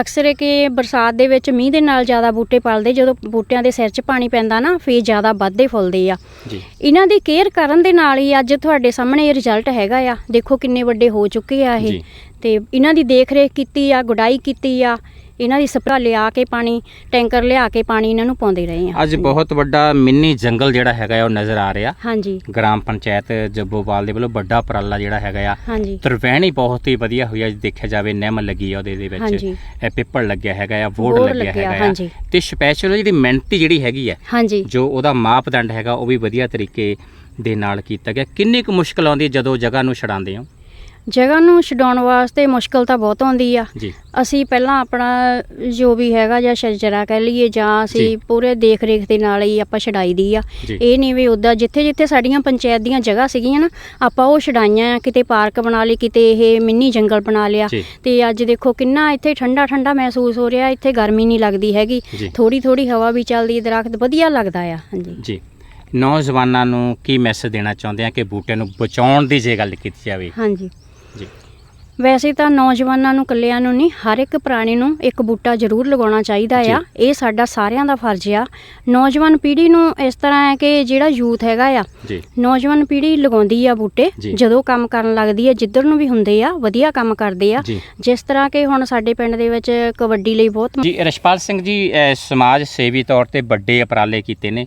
Speaker 4: ਅਕਸਰ ਇਹ ਕਿ ਬਰਸਾਤ ਦੇ ਵਿੱਚ ਮੀਂਹ ਦੇ ਨਾਲ ਜ਼ਿਆਦਾ ਬੂਟੇ ਪਲਦੇ। ਜਦੋਂ ਬੂਟਿਆਂ ਦੇ ਸਿਰ 'ਚ ਪਾਣੀ ਪੈਂਦਾ ਨਾ ਫੇਰ ਜ਼ਿਆਦਾ ਵੱਧਦੇ ਫੁੱਲਦੇ ਆ।
Speaker 1: ਜੀ।
Speaker 4: ਇਹਨਾਂ ਦੀ ਕੇਅਰ ਕਰਨ ਦੇ ਨਾਲ ਹੀ ਅੱਜ ਤੁਹਾਡੇ ਸਾਹਮਣੇ ਇਹ ਰਿਜ਼ਲਟ ਹੈਗਾ ਆ। ਦੇਖੋ ਕਿੰਨੇ ਵੱਡੇ ਹੋ ਚੁੱਕੇ ਆ। ਇਹ। ਤੇ ਇਹਨਾਂ ਦੀ ਦੇਖ ਰੇਖ ਕੀਤੀ ਆ ਗੁਡਾਈ ਕੀਤੀ ਆ। ਇਹਨਾਂ ਦੀ ਸਪਰਾ ਲਿਆ ਕੇ ਪਾਣੀ ਟੈਂਕਰ ਲਿਆ ਕੇ ਪਾਣੀ ਇਹਨਾਂ ਨੂੰ ਪਾਉਂਦੇ ਰਹੇ ਆ।
Speaker 1: ਅੱਜ ਬਹੁਤ ਵੱਡਾ ਮਿੰਨੀ ਜੰਗਲ ਜਿਹੜਾ ਹੈਗਾ ਉਹ ਨਜ਼ਰ ਆ ਰਿਹਾ।
Speaker 4: ਹਾਂਜੀ।
Speaker 1: ਗ੍ਰਾਮ ਪੰਚਾਇਤ ਜੱਬੋਵਾਲ ਦੇ ਵੱਲੋਂ ਵੱਡਾ ਉਪਰਾਲਾ ਜਿਹੜਾ ਹੈਗਾ ਆ।
Speaker 4: ਹਾਂਜੀ।
Speaker 1: ਤਰਵੈਣੀ ਬਹੁਤ ਹੀ ਵਧੀਆ ਹੋਈ ਆ ਜੇ ਦੇਖਿਆ ਜਾਵੇ ਨਿੰਮ ਲੱਗੀ ਆ ਉਹਦੇ ਦੇ ਵਿੱਚ।
Speaker 4: ਹਾਂਜੀ।
Speaker 1: ਇਹ ਪਿੱਪਲ ਲੱਗਿਆ ਹੈਗਾ ਆ ਵੋੜ
Speaker 4: ਬੋਰਡ
Speaker 1: ਲੱਗਿਆ
Speaker 4: ਲੱਗਿਆ,
Speaker 1: ਹੈਗਾ ਆ।
Speaker 4: ਹਾਂਜੀ।
Speaker 1: ਤੇ ਸਪੈਸ਼ਲ ਜਿਹੜੀ ਮਿਹਨਤੀ ਜਿਹੜੀ ਹੈਗੀ ਆ
Speaker 4: ਹਾਂਜੀ।
Speaker 1: ਜੋ ਉਹਦਾ ਮਾਪਦੰਡ ਹੈਗਾ ਉਹ ਵੀ ਵਧੀਆ ਤਰੀਕੇ ਦੇ ਨਾਲ ਕੀਤਾ ਗਿਆ। ਕਿੰਨੀ ਕੁ ਮੁਸ਼ਕਲ ਆਉਂਦੀ ਹੈ ਜਦੋਂ ਜਗ੍ਹਾ ਨੂੰ ਛਡਾਉਂਦੇ ਹੋ?
Speaker 4: ਜਗ੍ਹਾ ਨੂੰ ਛਡਾਉਣ ਵਾਸਤੇ ਮੁਸ਼ਕਲ ਤਾਂ ਬਹੁਤ ਆਉਂਦੀ ਆ।
Speaker 1: ਜੀ।
Speaker 4: ਅਸੀਂ ਪਹਿਲਾਂ ਆਪਣਾ ਜੋ ਵੀ ਹੈਗਾ ਜਾਂ ਸ਼ਜਰਾ ਕਹਿ ਲਈਏ ਜਾਂ। ਅਸੀਂ ਪੂਰੇ ਦੇਖ ਰੇਖ ਦੇ ਨਾਲ ਹੀ ਆਪਾਂ ਛਡਾਈ ਦੀ ਆ। ਇਹ ਨਹੀਂ ਵੀ ਉਦਾਂ ਜਿੱਥੇ ਜਿੱਥੇ ਸਾਡੀਆਂ ਪੰਚਾਇਤ ਦੀਆਂ ਜਗ੍ਹਾ ਸੀਗੀਆਂ ਨਾ ਆਪਾਂ ਉਹ ਛਡਾਈਆਂ ਆ ਕਿਤੇ ਪਾਰਕ ਬਣਾ ਲਈ ਕਿਤੇ ਇਹ ਮਿੰਨੀ ਜੰਗਲ ਬਣਾ ਲਿਆ। ਤੇ ਅੱਜ ਦੇਖੋ ਕਿੰਨਾ ਇੱਥੇ ਠੰਡਾ ਠੰਡਾ ਮਹਿਸੂਸ ਹੋ ਰਿਹਾ ਇੱਥੇ ਗਰਮੀ ਨਹੀਂ ਲੱਗਦੀ ਹੈਗੀ। ਥੋੜੀ ਥੋੜੀ ਹਵਾ ਵੀ ਚੱਲਦੀ ਹੈ ਦਰਖਤ ਵਧੀਆ ਲੱਗਦਾ ਆ। ਹਾਂਜੀ।
Speaker 1: ਜੀ। ਨੌਜਵਾਨਾਂ ਨੂੰ ਕੀ ਮੈਸੇਜ ਦੇਣਾ ਚਾਹੁੰਦੇ ਆ ਕਿ ਬੂਟੇ ਨੂੰ ਬਚਾਉਣ ਦੀ ਜੇ ਗੱਲ ਕੀਤੀ ਜਾਵੇ?
Speaker 4: ਹਾਂਜੀ। ਵੈਸੇ ਤਾਂ ਨੌਜਵਾਨਾਂ ਨੂੰ ਇਕੱਲਿਆਂ ਨੂੰ ਨਹੀਂ ਹਰ ਇੱਕ ਪ੍ਰਾਣੀ ਨੂੰ ਇੱਕ ਬੂਟਾ ਜ਼ਰੂਰ ਲਗਾਉਣਾ ਚਾਹੀਦਾ। ਆ। ਇਹ ਸਾਡਾ ਸਾਰਿਆਂ ਦਾ ਫਰਜ਼ ਆ। ਨੌਜਵਾਨ ਪੀੜ੍ਹੀ ਨੂੰ ਇਸ ਤਰ੍ਹਾਂ ਹੈ ਕਿ ਜਿਹੜਾ ਯੂਥ ਹੈਗਾ ਆ ਨੌਜਵਾਨ ਪੀੜ੍ਹੀ ਲਗਾਉਂਦੀ ਆ ਬੂਟੇ। ਜਦੋਂ ਕੰਮ ਕਰਨ ਲੱਗਦੀ ਆ ਜਿੱਧਰ ਨੂੰ ਵੀ ਹੁੰਦੇ ਆ ਵਧੀਆ ਕੰਮ ਕਰਦੇ ਆ। ਜਿਸ ਤਰ੍ਹਾਂ ਕਿ ਹੁਣ ਸਾਡੇ ਪਿੰਡ ਦੇ ਵਿੱਚ ਕਬੱਡੀ ਲਈ ਬਹੁਤ
Speaker 1: ਜੀ ਰਸ਼ਪਾਲ ਸਿੰਘ ਜੀ ਸਮਾਜ ਸੇਵੀ ਤੌਰ ਤੇ ਵੱਡੇ ਉਪਰਾਲੇ ਕੀਤੇ ਨੇ।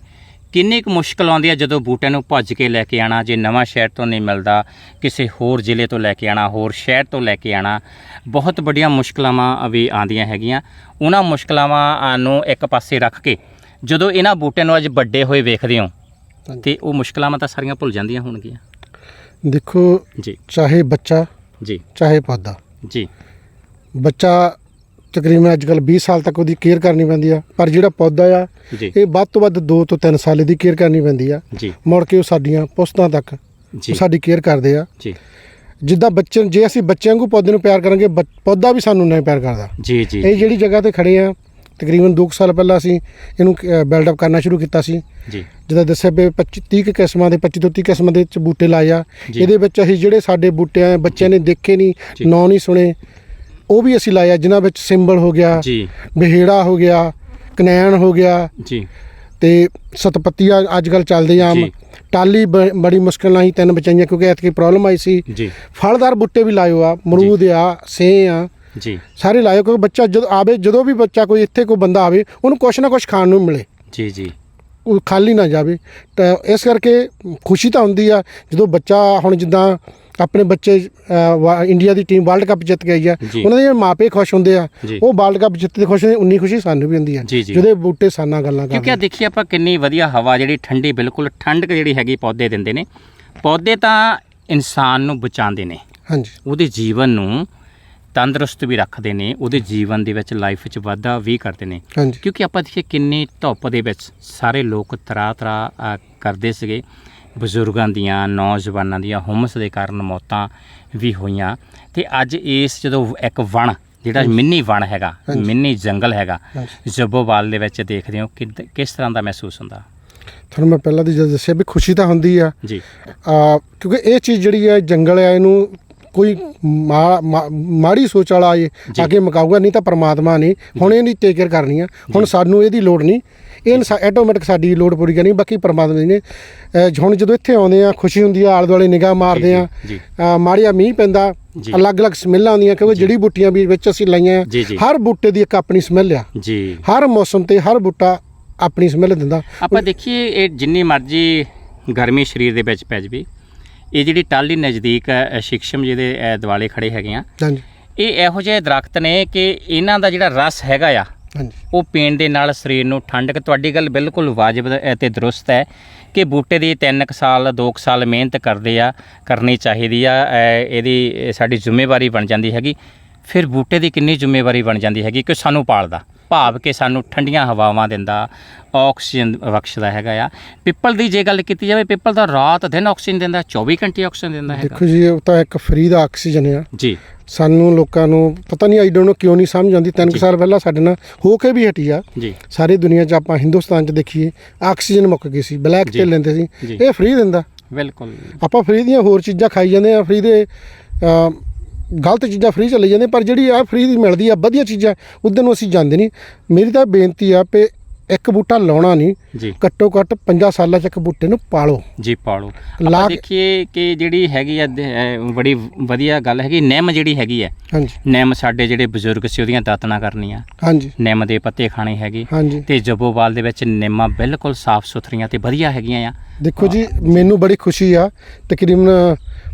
Speaker 1: ਕਿੰਨੀ ਕੁ ਮੁਸ਼ਕਲ ਆਉਂਦੀ ਹੈ ਜਦੋਂ ਬੂਟਿਆਂ ਨੂੰ ਭੱਜ ਕੇ ਲੈ ਕੇ ਆਣਾ ਜੇ ਨਵਾਂ ਸ਼ਹਿਰ ਤੋਂ ਨਹੀਂ ਮਿਲਦਾ ਕਿਸੇ ਹੋਰ ਜ਼ਿਲ੍ਹੇ ਤੋਂ ਲੈ ਕੇ ਆਣਾ ਹੋਰ ਸ਼ਹਿਰ ਤੋਂ ਲੈ ਕੇ ਆਣਾ ਬਹੁਤ ਵੱਡੀਆਂ ਮੁਸ਼ਕਲਾਵਾਂ ਵੀ ਆਉਂਦੀਆਂ ਹੈਗੀਆਂ। ਉਹਨਾਂ ਮੁਸ਼ਕਲਾਵਾਂ ਨੂੰ ਇੱਕ ਪਾਸੇ ਰੱਖ ਕੇ ਜਦੋਂ ਇਹਨਾਂ ਬੂਟਿਆਂ ਨੂੰ ਅੱਜ ਵੱਡੇ ਹੋਏ ਵੇਖਦੇ ਹੋ ਤੇ ਉਹ ਮੁਸ਼ਕਲਾਵਾਂ ਤਾਂ ਸਾਰੀਆਂ ਭੁੱਲ ਜਾਂਦੀਆਂ ਹੋਣਗੀਆਂ।
Speaker 5: ਦੇਖੋ
Speaker 1: ਜੀ।
Speaker 5: ਚਾਹੇ ਬੱਚਾ
Speaker 1: ਜੀ।
Speaker 5: ਚਾਹੇ ਪੌਦਾ
Speaker 1: ਜੀ।
Speaker 5: ਬੱਚਾ ਤਕਰੀਬਨ ਅੱਜ ਕੱਲ 20 ਸਾਲ ਤੱਕ ਉਹਦੀ ਕੇਅਰ ਕਰਨੀ ਪੈਂਦੀ ਆ। ਪਰ ਜਿਹੜਾ ਪੌਦਾ ਆ
Speaker 1: ਜੀ।
Speaker 5: ਇਹ ਵੱਧ ਤੋਂ ਵੱਧ 2 ਤੋਂ 3 ਸਾਲ ਦੀ ਕੇਅਰ ਕਰਨੀ ਪੈਂਦੀ ਆ।
Speaker 1: ਜੀ।
Speaker 5: ਮੁੜ ਕੇ ਉਹ ਸਾਡੀਆਂ ਪੁਸਤਾਂ ਤੱਕ
Speaker 1: ਜੀ।
Speaker 5: ਉਹ ਸਾਡੀ ਕੇਅਰ ਕਰਦੇ ਆ।
Speaker 1: ਜੀ।
Speaker 5: ਜਿੱਦਾਂ ਬੱਚੇ ਜੇ ਅਸੀਂ ਬੱਚਿਆਂ ਨੂੰ ਪੌਦੇ ਨੂੰ ਪਿਆਰ ਕਰਾਂਗੇ ਪੌਦਾ ਵੀ ਸਾਨੂੰ ਨਹੀਂ ਪਿਆਰ ਕਰਦਾ।
Speaker 1: ਜੀ ਜੀ।
Speaker 5: ਇਹ ਜਿਹੜੀ ਜਗ੍ਹਾ ਤੇ ਖੜੇ ਆ ਤਕਰੀਬਨ 2 ਸਾਲ ਪਹਿਲਾਂ ਅਸੀਂ ਇਹਨੂੰ ਬਿਲਡ ਅਪ ਕਰਨਾ ਸ਼ੁਰੂ ਕੀਤਾ ਸੀ।
Speaker 1: ਜੀ।
Speaker 5: ਜਿੱਦਾਂ ਦੱਸਿਆ ਵੀ 25 30 ਕੁ ਕਿਸਮਾਂ ਦੇ 25 ਤੋਂ 30 ਕਿਸਮਾਂ ਦੇ ਚ ਬੂਟੇ ਲਾਏ ਆ।
Speaker 1: ਜੀ।
Speaker 5: ਇਹਦੇ ਵਿੱਚ ਅਸੀਂ ਜਿਹੜੇ ਸਾਡੇ ਬੂਟੇ ਆ ਬੱਚਿਆਂ ਨੇ ਦੇਖੇ
Speaker 1: ਜੀ।
Speaker 5: ਨਹੀਂ ਨਾਂ ਨਹੀਂ ਸੁਣੇ। ਉਹ ਵੀ ਅਸੀਂ ਲਾਇਆ ਜਿਨ੍ਹਾਂ ਵਿੱਚ ਸਿੰਬਲ ਹੋ ਗਿਆ
Speaker 1: ਜੀ।
Speaker 5: ਬਿਹੇੜਾ ਹੋ ਗਿਆ ਕਨੈਣ ਹੋ ਗਿਆ।
Speaker 1: ਜੀ।
Speaker 5: ਤੇ ਸਤਪੱਤੀਆਂ ਅੱਜ ਕੱਲ ਚੱਲਦੇ ਆਮ।
Speaker 1: ਜੀ।
Speaker 5: ਟਾਲੀ ਬ- ਬੜੀ ਮੁਸ਼ਕਲ ਨਾਲ ਹੀ ਤਿੰਨ ਬਚਾਈਆਂ ਕਿਉਂਕਿ ਐਤਕੀ ਪ੍ਰੋਬਲਮ ਆਈ ਸੀ।
Speaker 1: ਜੀ।
Speaker 5: ਫਲਦਾਰ ਬੂਟੇ ਵੀ ਲਾਇਓ ਆ ਅਮਰੂਦ ਆ ਸੇ ਆ।
Speaker 1: ਜੀ।
Speaker 5: ਸਾਰੇ ਲਾਇਓ ਕਿਉਂਕਿ ਬੱਚਾ ਜਦੋਂ ਆਵੇ ਜਦੋਂ ਵੀ ਬੱਚਾ ਕੋਈ ਇੱਥੇ ਕੋਈ ਬੰਦਾ ਆਵੇ ਉਹਨੂੰ ਕੁਛ ਨਾ ਕੁਛ ਖਾਣ ਨੂੰ ਮਿਲੇ।
Speaker 1: ਜੀ ਜੀ।
Speaker 5: ਉਹ ਖਾਲੀ ਨਾ ਜਾਵੇ। ਤਾਂ ਇਸ ਕਰਕੇ ਖੁਸ਼ੀ ਤਾਂ ਹੁੰਦੀ ਆ ਜਦੋਂ ਬੱਚਾ ਹੁਣ ਜਿੱਦਾਂ ਆਪਣੇ ਬੱਚੇ ਇੰਡੀਆ ਦੀ ਟੀਮ ਵਰਲਡ ਕੱਪ ਜਿੱਤ ਕੇ ਆਈ ਆ। ਉਹਨਾਂ ਦੇ ਮਾਪੇ ਖੁਸ਼ ਹੁੰਦੇ ਆ। ਉਹ ਵਰਲਡ ਕੱਪ ਜਿੱਤਦੇ ਖੁਸ਼ ਹੁੰਦੇ ਉਨੀ ਖੁਸ਼ੀ ਸਾਨੂੰ ਵੀ ਹੁੰਦੀ ਆ।
Speaker 1: ਜੀ, ਜੀ।
Speaker 5: ਜਿਹਦੇ ਬੂਟੇ ਸਾਨਾ ਗੱਲਾਂ
Speaker 1: ਕਿਉਂਕਿ ਆ
Speaker 5: ਕਰਦੇ
Speaker 1: ਦੇਖੀਏ ਆਪਾਂ ਕਿੰਨੀ ਵਧੀਆ ਹਵਾ ਜਿਹੜੀ ਠੰਡੀ ਬਿਲਕੁਲ ਠੰਡਕ ਜਿਹੜੀ ਹੈਗੀ ਪੌਦੇ ਦਿੰਦੇ ਨੇ। ਪੌਦੇ ਤਾਂ ਇਨਸਾਨ ਨੂੰ ਬਚਾਉਂਦੇ ਨੇ।
Speaker 5: ਹਾਂਜੀ।
Speaker 1: ਉਹਦੇ ਜੀਵਨ ਨੂੰ ਤੰਦਰੁਸਤ ਵੀ ਰੱਖਦੇ ਨੇ ਉਹਦੇ ਜੀਵਨ ਦੇ ਵਿੱਚ ਲਾਈਫ ਵਿੱਚ ਵਾਧਾ ਵੀ ਕਰਦੇ ਨੇ। ਕਿਉਂਕਿ ਆਪਾਂ ਦੇਖੀਏ ਕਿੰਨੀ ਧੁੱਪ ਦੇ ਵਿੱਚ ਸਾਰੇ ਲੋਕ ਤਰਾ ਤਰਾ ਕਰਦੇ ਸੀਗੇ। ਬਜ਼ੁਰਗਾਂ ਦੀਆਂ ਨੌਜਵਾਨਾਂ ਦੀਆਂ ਹੁਮਸ ਦੇ ਕਾਰਨ ਮੌਤਾਂ ਵੀ ਹੋਈਆਂ। ਤੇ ਅੱਜ ਇਸ ਜਦੋਂ ਇੱਕ ਵਣ ਜਿਹੜਾ ਮਿੰਨੀ ਵਣ ਹੈਗਾ। ਮਿੰਨੀ ਜੰਗਲ ਹੈਗਾ। ਜੱਬੋਵਾਲ ਦੇ ਵਿੱਚ ਦੇਖਦੇ ਹੋ ਕਿੱਦ- ਕਿਸ ਤਰ੍ਹਾਂ ਦਾ ਮਹਿਸੂਸ ਹੁੰਦਾ?
Speaker 5: ਤੁਹਾਨੂੰ ਮੈਂ ਪਹਿਲਾਂ ਦੀ ਜਦ ਦੱਸਿਆ ਵੀ ਖੁਸ਼ੀ ਤਾਂ ਹੁੰਦੀ ਆ।
Speaker 1: ਜੀ।
Speaker 5: ਆ ਕਿਉਂਕਿ ਇਹ ਚੀਜ਼ ਜਿਹੜੀ ਹੈ ਜੰਗਲ ਹੈ ਇਹਨੂੰ ਕੋਈ ਮਾ- ਮਾ- ਮਾੜੀ ਸੋਚ ਵਾਲਾ ਇਹ
Speaker 1: ਜੀ।
Speaker 5: ਅੱਗੇ ਮਕਾਊਗਾ ਨਹੀਂ ਤਾਂ ਪ੍ਰਮਾਤਮਾ ਨੇ। ਹੁਣ ਇਹਦੀ ਟੇਕ ਕੇਅਰ ਕਰਨੀ ਆ। ਹੁਣ ਸਾਨੂੰ ਇਹਦੀ ਲੋੜ ਨਹੀਂ। ਇਹ ਆਟੋਮੈਟਿਕ ਸਾਡੀ ਲੋੜ ਪੂਰੀ ਕਰਨੀ ਬਾਕੀ ਪ੍ਰਮਾਤਮਾ ਦੀ ਨੇ ਅਹ ਹੁਣ ਜਦੋਂ ਇੱਥੇ ਆਉਂਦੇ ਆ ਖੁਸ਼ੀ ਹੁੰਦੀ ਆ ਆਲੇ ਦੁਆਲੇ ਨਿਗਾਹ ਮਾਰਦੇ ਆ
Speaker 1: ਜੀ।
Speaker 5: ਅਹ ਮਾੜੀਆ ਮੀਂਹ ਪੈਂਦਾ
Speaker 1: ਜੀ।
Speaker 5: ਅਲੱਗ-ਅਲੱਗ ਸਮੈਲਾਂ ਆਉਂਦੀਆਂ ਕਿਉਂਕਿ ਜੜੀ ਬੂਟੀਆਂ ਵੀ ਵਿੱਚ ਅਸੀਂ ਲਾਈਆਂ
Speaker 1: ਜੀ, ਜੀ।
Speaker 5: ਹਰ ਬੂਟੇ ਦੀ ਇੱਕ ਆਪਣੀ ਸਮੈਲ ਆ।
Speaker 1: ਜੀ।
Speaker 5: ਹਰ ਮੌਸਮ ਤੇ ਹਰ ਬੂਟਾ ਆਪਣੀ ਸਮੈਲ ਦਿੰਦਾ।
Speaker 1: ਆਪਾਂ ਦੇਖੀਏ ਇਹ ਜਿੰਨੀ ਮਰਜ਼ੀ ਗਰਮੀ ਸਰੀਰ ਦੇ ਵਿੱਚ ਪੈ ਜਵੇ ਇਹ ਜਿਹੜੀ ਟਾਲੀ ਨਜ਼ਦੀਕ ਹੈ ਸ਼ਿਕਸ਼ਮ ਜਿਹਦੇ ਅ, ਦੁਆਲੇ ਖੜੇ ਹੈਗੇ ਆ।
Speaker 5: ਹਾਂਜੀ।
Speaker 1: ਇਹ ਇਹੋ ਜਿਹੇ ਦਰਖਤ ਨੇ ਕਿ ਇਹਨਾਂ ਦਾ ਜਿਹੜਾ ਰਸ ਹੈਗਾ ਆ
Speaker 5: ਹਾਂਜੀ।
Speaker 1: ਉਹ ਪੀਣ ਦੇ ਨਾਲ ਸਰੀਰ ਨੂੰ ਠੰਡਕ ਤੁਹਾਡੀ ਗੱਲ ਬਿਲਕੁਲ ਵਾਜਬ ਤੇ ਦਰੁਸਤ ਹੈ ਕਿ ਬੂਟੇ ਦੀ 3 ਸਾਲ 2 ਸਾਲ ਮਿਹਨਤ ਕਰਦੇ ਆ ਕਰਨੀ ਚਾਹੀਦੀ ਆ ਇਹਦੀ ਇਹ ਸਾਡੀ ਜ਼ਿੰਮੇਵਾਰੀ ਬਣ ਜਾਂਦੀ ਹੈਗੀ। ਫਿਰ ਬੂਟੇ ਦੀ ਕਿੰਨੀ ਜ਼ਿੰਮੇਵਾਰੀ ਬਣ ਜਾਂਦੀ ਹੈਗੀ ਕਿ ਸਾਨੂੰ ਪਾਲਦਾ? ਭਾਵ ਕਿ ਸਾਨੂੰ ਠੰਡੀਆਂ ਹਵਾਵਾਂ ਦਿੰਦਾ ਆਕਸੀਜਨ ਬਖਸ਼ਦਾ ਹੈਗਾ ਆ। ਪਿੱਪਲ ਦੀ ਜੇ ਗੱਲ ਕੀਤੀ ਜਾਵੇ ਪਿੱਪਲ ਤਾਂ ਰਾਤ ਦਿਨ ਆਕਸੀਜਨ ਦਿੰਦਾ 24 ਘੰਟੇ ਆਕਸੀਜਨ ਦਿੰਦਾ ਹੈਗਾ।
Speaker 5: ਦੇਖੋ ਜੀ ਉਹ ਤਾਂ ਇੱਕ ਫ੍ਰੀ ਦਾ ਆਕਸੀਜਨ ਆ।
Speaker 1: ਜੀ।
Speaker 5: ਸਾਨੂੰ ਲੋਕਾਂ ਨੂੰ ਪਤਾ ਨਹੀਂ ਆਈ ਡੋਨਟ ਨੋ ਕਿਉਂ ਨਹੀਂ ਸਮਝ ਆਉਂਦੀ? ਤਿੰਨ ਕੁ ਸਾਲ ਪਹਿਲਾਂ ਸਾਡੇ ਨਾਲ ਹੋ ਕੇ ਵੀ ਹਟੀ ਆ।
Speaker 1: ਜੀ।
Speaker 5: ਸਾਰੀ ਦੁਨੀਆ 'ਚ ਆਪਾਂ ਹਿੰਦੁਸਤਾਨ 'ਚ ਦੇਖੀਏ ਆਕਸੀਜਨ ਮੁੱਕ ਗਈ ਸੀ ਬਲੈਕ। ਤੇ ਲੈਂਦੇ ਸੀ। ਇਹ ਫ੍ਰੀ ਦਿੰਦਾ।
Speaker 1: ਬਿਲਕੁਲ।
Speaker 5: ਆਪਾਂ ਫ੍ਰੀ ਦੀਆਂ ਹੋਰ ਚੀਜ਼ਾਂ ਖਾਈ ਜਾਂਦੇ ਆ ਫ੍ਰੀ ਦੇ ਗਲਤ ਚੀਜ਼ਾਂ ਫ੍ਰੀ ਚੱਲੀ ਜਾਂਦੇ ਪਰ ਜਿਹੜੀ ਆ ਫ੍ਰੀ ਦੀ ਮਿਲਦੀ ਆ ਵਧੀਆ ਚੀਜ਼ਾਂ ਉਧਰ ਨੂੰ ਅਸੀਂ ਜਾਂਦੇ ਨਹੀਂ। ਮੇਰੀ ਤਾਂ ਬੇਨਤੀ ਆ ਕਿ ਇੱਕ ਬੂਟਾ ਲਾਉਣਾ ਨਹੀਂ ਘੱਟੋ ਘੱਟ 50 ਸਾਲਾਂ ਚ ਇੱਕ ਬੂਟੇ ਨੂੰ ਪਾਲੋ।
Speaker 1: ਜੀ ਪਾਲੋ। ਆਪਾਂ ਦੇਖੀਏ ਕਿ ਜਿਹੜੀ ਹੈਗੀ ਆ ਬੜੀ ਵਧੀਆ ਗੱਲ ਹੈਗੀ ਨਿੰਮ ਜਿਹੜੀ ਹੈਗੀ ਹੈ
Speaker 5: ਹਾਂਜੀ।
Speaker 1: ਨਿੰਮ ਸਾਡੇ ਜਿਹੜੇ ਬਜ਼ੁਰਗ ਸੀ ਉਹਦੀਆਂ ਦਾਤਨਾ ਕਰਨੀਆਂ।
Speaker 5: ਹਾਂਜੀ।
Speaker 1: ਨਿੰਮ ਦੇ ਪੱਤੇ ਖਾਣੇ ਹੈਗੇ।
Speaker 5: ਹਾਂਜੀ।
Speaker 1: ਤੇ ਜੱਬੋਵਾਲ ਦੇ ਵਿੱਚ ਨਿੰਮਾਂ ਬਿਲਕੁਲ ਸਾਫ਼ ਸੁਥਰੀਆਂ ਤੇ ਵਧੀਆ ਹੈਗੀਆਂ ਆ।
Speaker 5: ਦੇਖੋ ਜੀ ਮੈਨੂੰ ਬੜੀ ਖੁਸ਼ੀ ਆ ਤਕਰੀਬਨ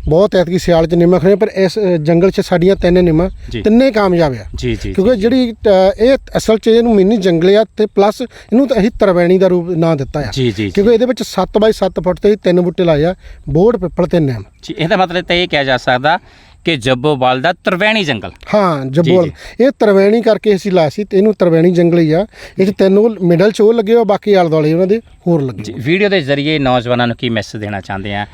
Speaker 5: ਬਹੁਤ ਐਤਕੀ ਸਿਆਲ ਚ ਨਿੰਮਾਂ ਖੜੇ ਪਰ ਇਸ ਜੰਗਲ 'ਚ ਸਾਡੀਆਂ ਤਿੰਨ ਨਿੰਮਾਂ
Speaker 1: ਜੀ।
Speaker 5: ਤਿੰਨੇ ਕਾਮਯਾਬ ਆ।
Speaker 1: ਜੀ ਜੀ
Speaker 5: ਕਿਉਂਕਿ ਜਿਹੜੀ ਅ, ਇਹ ਅਸਲ 'ਚ ਇਹਨੂੰ ਮਿੰਨੀ ਜੰਗਲ ਆ ਤੇ ਪਲੱਸ ਇਹਨੂੰ ਤਾਂ ਅਸੀਂ ਤਰਵੈਣੀ ਦਾ ਰੂਪ ਨਾਂ ਦਿੱਤਾ ਆ।
Speaker 1: ਜੀ
Speaker 5: ਕਿਉਂਕਿ ਇਹਦੇ ਵਿੱਚ 7 ਬਾਈ 7 ਫੁੱਟ ਤੇ ਤਿੰਨ ਬੂਟੇ ਲਾਏ ਆ। ਬੋੜ ਪਿੱਪਲ ਤੇ ਨਿੰਮ
Speaker 1: ਜੀ ਇਹਦਾ ਮਤਲਬ ਤਾਂ ਇਹ ਕਿਹਾ ਜਾ ਸਕਦਾ ਕਿ ਜੱਬੋਵਾਲ ਦਾ ਤਰਵੈਣੀ ਜੰਗਲ।
Speaker 5: ਹਾਂ ਜੱਬੋਲ
Speaker 1: ਜੀ,
Speaker 5: ਇਹ ਤਰਵੈਣੀ ਕਰਕੇ ਅਸੀਂ ਲਾਇਆ ਸੀ ਤੇ ਇਹਨੂੰ ਤਰਵੈਣੀ ਜੰਗਲ ਹੀ ਆ। ਇਹ 'ਚ ਤਿੰਨ ਮਿਡਲ 'ਚ ਲੱਗੇ ਆ ਬਾਕੀ ਆਲੇ ਦੁਆਲੇ ਉਹਨਾਂ ਦੇ ਹੋਰ ਲੱਗੇ
Speaker 1: ਜੀ ਵੀਡੀਓ ਦੇ ਜ਼ਰੀਏ ਨੌਜਵਾਨਾਂ ਨੂੰ ਕੀ ਮੈਸੇਜ ਦੇਣਾ ਚਾਹੁੰਦੇ ਆ?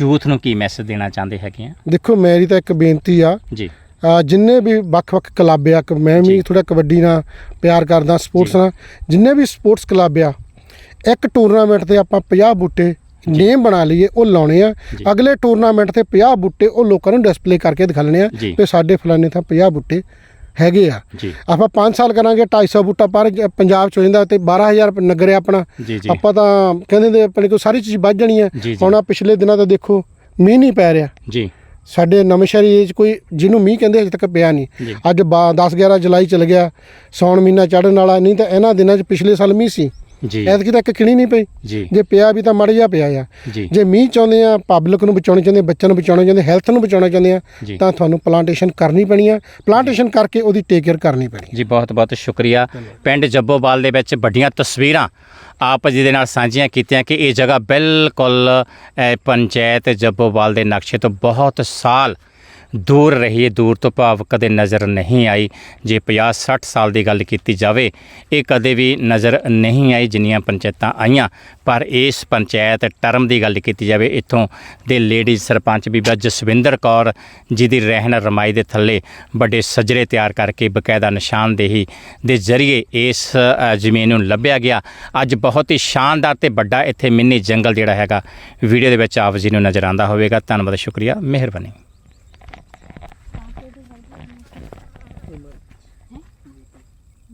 Speaker 1: ਯੂਥ ਨੂੰ ਕੀ ਮੈਸੇਜ ਦੇਣਾ ਚਾਹੁੰਦੇ ਹੈਗੇ ਆ?
Speaker 5: ਦੇਖੋ ਮੇਰੀ ਤਾਂ ਇੱਕ ਬੇਨਤੀ ਆ।
Speaker 1: ਜੀ।
Speaker 5: ਜਿੰਨੇ ਵੀ ਵੱਖ-ਵੱਖ ਕਲੱਬ ਆ ਮੈਂ ਵੀ। ਥੋੜਾ ਕਬੱਡੀ ਨਾਲ ਪਿਆਰ ਕਰਦਾ ਸਪੋਰਟਸ। ਨਾਲ। ਜਿੰਨੇ ਵੀ ਸਪੋਰਟਸ ਕਲੱਬ ਆ ਇੱਕ ਟੂਰਨਾਮੈਂਟ ਤੇ ਆਪਾਂ 50 ਬੂਟੇ ਨੇਮ ਬਣਾ ਲਈਏ ਉਹ ਲਾਉਣੇ ਆ।
Speaker 1: ਜੀ।
Speaker 5: ਅਗਲੇ ਟੂਰਨਾਮੈਂਟ ਤੇ 50 ਬੂਟੇ ਉਹ ਲੋਕਾਂ ਨੂੰ ਡਿਸਪਲੇ ਕਰਕੇ ਦਿਖਾਣੇ ਆ
Speaker 1: ਜੀ।
Speaker 5: ਕਿ ਸਾਡੇ ਫਲਾਣੇ ਥਾਂ 50 ਬੂਟੇ ਹੈਗੇ ਆ।
Speaker 1: ਜੀ।
Speaker 5: ਆਪਾਂ 5 ਸਾਲ ਕਰਾਂਗੇ 250 ਬੂਟਾ ਪਰ ਪੰਜਾਬ ਚ ਹੋ ਜਾਂਦਾ ਤੇ 12000 ਰੁਪਏ ਨਗਰ ਹੈ ਆਪਣਾ।
Speaker 1: ਜੀ ਜੀ।
Speaker 5: ਆਪਾਂ ਤਾਂ ਕਹਿੰਦੇ ਨੇ ਆਪਣੇ ਕੋਲ ਸਾਰੀ ਚੀਜ਼ ਵੱਧ ਜਾਣੀ ਹੈ
Speaker 1: ਜੀ, ਜੀ।
Speaker 5: ਹੁਣ ਆ ਪਿਛਲੇ ਦਿਨਾਂ ਦਾ ਦੇਖੋ ਮੀਂਹ ਨਹੀਂ ਪੈ ਰਿਹਾ।
Speaker 1: ਜੀ।
Speaker 5: ਸਾਡੇ ਨਵੇਂ ਸ਼ਹਿਰੀ ਕੋਈ ਜਿਹਨੂੰ ਮੀਂਹ ਕਹਿੰਦੇ ਅਜੇ ਤੱਕ ਪਿਆ
Speaker 1: ਜੀ।
Speaker 5: ਨਹੀਂ ਅੱਜ 10 11 ਜੁਲਾਈ ਚਲ ਗਿਆ ਸੌਣ ਮਹੀਨਾ ਚੜਨ ਵਾਲਾ ਨਹੀਂ ਤਾਂ ਇਹਨਾਂ ਦਿਨਾਂ 'ਚ ਪਿਛਲੇ ਸਾਲ ਮੀਂਹ ਸੀ।
Speaker 1: ਜੀ।
Speaker 5: ਐਤਕੀ ਤੱਕ ਕਿਣੀ ਨਹੀਂ ਪਈ।
Speaker 1: ਜੀ।
Speaker 5: ਜੇ ਪਿਆ ਵੀ ਤਾਂ ਮੜ ਜਾ ਪਿਆ ਆ।
Speaker 1: ਜੀ।
Speaker 5: ਜੇ ਮੀਂਹ ਚਾਹੁੰਦੇ ਆ ਪਬਲਿਕ ਨੂੰ ਬਚਾਉਣਾ ਚਾਹੁੰਦੇ ਬੱਚਿਆਂ ਨੂੰ ਬਚਾਉਣਾ ਚਾਹੁੰਦੇ ਹੈਲਥ ਨੂੰ ਬਚਾਉਣਾ ਚਾਹੁੰਦੇ ਆ
Speaker 1: ਜੀ।
Speaker 5: ਤਾਂ ਤੁਹਾਨੂੰ ਪਲਾਂਟੇਸ਼ਨ ਕਰਨੀ ਪੈਣੀ ਆ। ਪਲਾਂਟੇਸ਼ਨ ਕਰਕੇ ਉਹਦੀ ਟੇਕ ਕੇਅਰ ਕਰਨੀ ਪੈਣੀ
Speaker 1: ਜੀ ਬਹੁਤ ਬਹੁਤ ਸ਼ੁਕਰੀਆ। ਪਿੰਡ ਜੱਬੋਵਾਲ ਦੇ ਵਿੱਚ ਵੱਡੀਆਂ ਤਸਵੀਰਾਂ ਆਪ ਜੀ ਦੇ ਨਾਲ ਸਾਂਝੀਆਂ ਕੀਤੀਆਂ ਕਿ ਇਹ ਜਗ੍ਹਾ ਬਿਲਕੁਲ ਪੰਚਾਇਤ ਜੱਬੋਵਾਲ ਦੇ ਨਕਸ਼ੇ ਤੋਂ ਬਹੁਤ ਸਾਲ ਦੂਰ ਰਹੀ ਦੂਰ ਤੋਂ ਭਾਵ ਕਦੇ ਨਜ਼ਰ ਨਹੀਂ ਆਈ। ਜੇ 50 60 ਸਾਲ ਦੀ ਗੱਲ ਕੀਤੀ ਜਾਵੇ, ਇਹ ਕਦੇ ਵੀ ਨਜ਼ਰ ਨਹੀਂ ਆਈ ਜਿੰਨੀਆਂ ਪੰਚਾਇਤਾਂ ਆਈਆਂ। ਪਰ ਇਸ ਪੰਚਾਇਤ ਟਰਮ ਦੀ ਗੱਲ ਕੀਤੀ ਜਾਵੇ, ਇੱਥੋਂ ਦੇ ਲੇਡੀਜ਼ ਸਰਪੰਚ ਬੀਬਾ ਜਸਵਿੰਦਰ ਕੌਰ ਜੀ ਦੀ ਰਹਿਣ ਰਮਾਈ ਦੇ ਥੱਲੇ ਵੱਡੇ ਸਜਰੇ ਤਿਆਰ ਕਰਕੇ ਬਕਾਇਦਾ ਨਿਸ਼ਾਨਦੇਹੀ ਦੇ ਜ਼ਰੀਏ ਇਸ ਜ਼ਮੀਨ ਨੂੰ ਲੱਭਿਆ ਗਿਆ। ਅੱਜ ਬਹੁਤ ਹੀ ਸ਼ਾਨਦਾਰ ਤੇ ਵੱਡਾ ਇੱਥੇ ਮਿੰਨੀ ਜੰਗਲ ਜਿਹੜਾ ਹੈਗਾ, ਵੀਡੀਓ ਦੇ ਵਿੱਚ ਆਪ ਜੀ ਨੂੰ ਨਜ਼ਰ ਆਉਂਦਾ ਹੋਵੇਗਾ। ਧੰਨਵਾਦ, ਸ਼ੁਕਰੀਆ, ਮਿਹਰਬਾਨੀ।